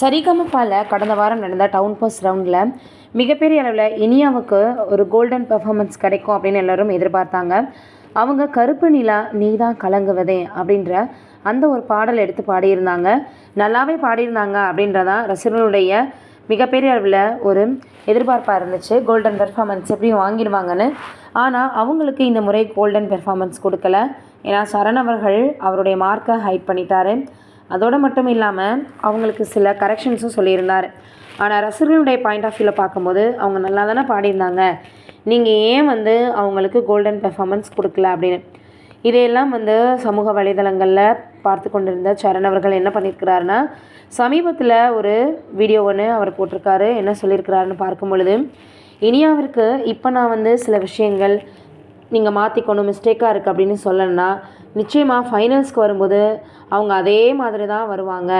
சரிகமபால கடந்த வாரம் நடந்த டவுன் பஸ் ரவுண்டில் மிகப்பெரிய அளவில் இனியாவுக்கு ஒரு கோல்டன் பெர்ஃபார்மன்ஸ் கிடைக்கும் அப்படின்னு எல்லோரும் எதிர்பார்த்தாங்க. அவங்க கருப்பு நிலா நீ தான் கலங்குவதே அப்படின்ற அந்த ஒரு பாடல் எடுத்து பாடியிருந்தாங்க. நல்லாவே பாடியிருந்தாங்க அப்படின்றதான் ரசிகர்களுடைய மிகப்பெரிய அளவில் ஒரு எதிர்பார்ப்பாக இருந்துச்சு. கோல்டன் பெர்ஃபார்மன்ஸ் எப்படியும் வாங்கிடுவாங்கன்னு. ஆனால் அவங்களுக்கு இந்த முறை கோல்டன் பெர்ஃபார்மன்ஸ் கொடுக்கல. ஏன்னா சரண் அவர்கள் அவருடைய மார்க்கை ஹைட் பண்ணிட்டாரு. அதோடு மட்டும் இல்லாமல் அவங்களுக்கு சில கரெக்ஷன்ஸும் சொல்லியிருந்தார். ஆனால் ரசிகர்களுடைய பாயிண்ட் ஆஃப் வியூவில் பார்க்கும்போது அவங்க நல்லா தானே பாடியிருந்தாங்க. நீங்கள் ஏன் வந்து அவங்களுக்கு கோல்டன் பெர்ஃபார்மன்ஸ் கொடுக்கல அப்படின்னு? இதையெல்லாம் வந்து சமூக வலைதளங்களில் பார்த்து கொண்டிருந்த சரண் அவர்கள் என்ன பண்ணியிருக்கிறாருன்னா சமீபத்தில் ஒரு வீடியோ ஒன்று அவர் போட்டிருக்காரு என்ன சொல்லியிருக்கிறாருன்னு பார்க்கும் பொழுது இனியாவிற்கு இப்போ நான் வந்து சில விஷயங்கள் நீங்கள் மாற்றிக்கணும் மிஸ்டேக்காக இருக்குது அப்படின்னு சொல்லணும்னா நிச்சயமாக ஃபைனல்ஸ்க்கு வரும்போது அவங்க அதே மாதிரி தான் வருவாங்க.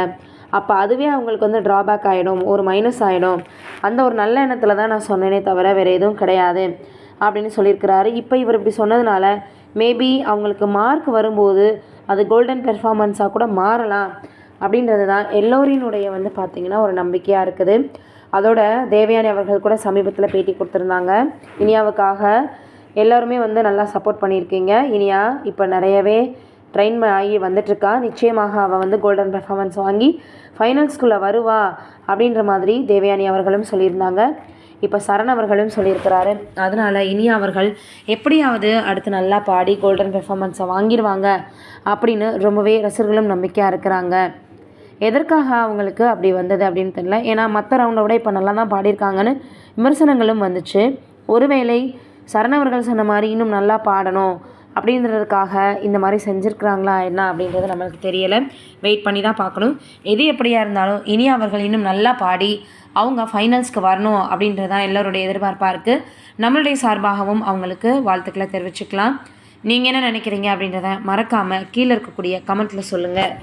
அப்போ அதுவே அவங்களுக்கு வந்து ட்ராபேக் ஆகிடும் ஒரு மைனஸ் ஆகிடும் அந்த ஒரு நல்ல எண்ணத்தில் தான் நான் சொன்னேனே தவிர வேறு எதுவும் கிடையாது அப்படின்னு சொல்லியிருக்கிறாரு. இப்போ இவர் இப்படி சொன்னதுனால மேபி அவங்களுக்கு மார்க் வரும்போது அது கோல்டன் பெர்ஃபார்மன்ஸாக கூட மாறலாம் அப்படின்றது தான் எல்லோரினுடைய வந்து பார்த்திங்கன்னா ஒரு நம்பிக்கையாக இருக்குது. அதோட தேவயானி அவர்கள் கூட சமீபத்தில் பேட்டி கொடுத்துருந்தாங்க. இனியாவுக்காக எல்லோருமே வந்து நல்லா சப்போர்ட் பண்ணியிருக்கீங்க. இனியா இப்போ நிறையவே ட்ரெயின் ஆகி வந்துட்டுருக்கா. நிச்சயமாக அவள் வந்து கோல்டன் பெர்ஃபார்மன்ஸ் வாங்கி ஃபைனல்ஸ்குள்ளே வருவா அப்படின்ற மாதிரி தேவயானி அவர்களும் சொல்லியிருந்தாங்க. இப்போ சரண் அவர்களும் சொல்லியிருக்கிறாரு. அதனால் இனி அவர்கள் எப்படியாவது அடுத்து நல்லா பாடி கோல்டன் பெர்ஃபார்மன்ஸை வாங்கிடுவாங்க அப்படின்னு ரொம்பவே ரசிகர்களும் நம்பிக்கையாக இருக்கிறாங்க. எதற்காக அவங்களுக்கு அப்படி வந்தது அப்படின்னு தெரியல. ஏன்னா மற்ற ரவுண்டை விட இப்போ நல்லா தான் பாடியிருக்காங்கன்னு விமர்சனங்களும் வந்துச்சு. ஒருவேளை சரணவர்கள் சொன்ன மாதிரி இன்னும் நல்லா பாடணும் அப்படின்றதுக்காக இந்த மாதிரி செஞ்சுருக்குறாங்களா என்ன அப்படின்றது நம்மளுக்கு தெரியலை. வெயிட் பண்ணி தான் பார்க்கணும். எது எப்படியா இருந்தாலும் இனி அவர்கள் இன்னும் நல்லா பாடி அவங்க ஃபைனல்ஸ்க்கு வரணும் அப்படின்றது தான் எல்லோருடைய எதிர்பார்ப்பாக இருக்குது நம்மளுடைய சார்பாகவும் அவங்களுக்கு வாழ்த்துக்களை தெரிவிச்சுக்கலாம். நீங்கள் என்ன நினைக்கிறீங்க அப்படின்றத மறக்காமல் கீழே இருக்கக்கூடிய கமெண்ட்டில் சொல்லுங்கள்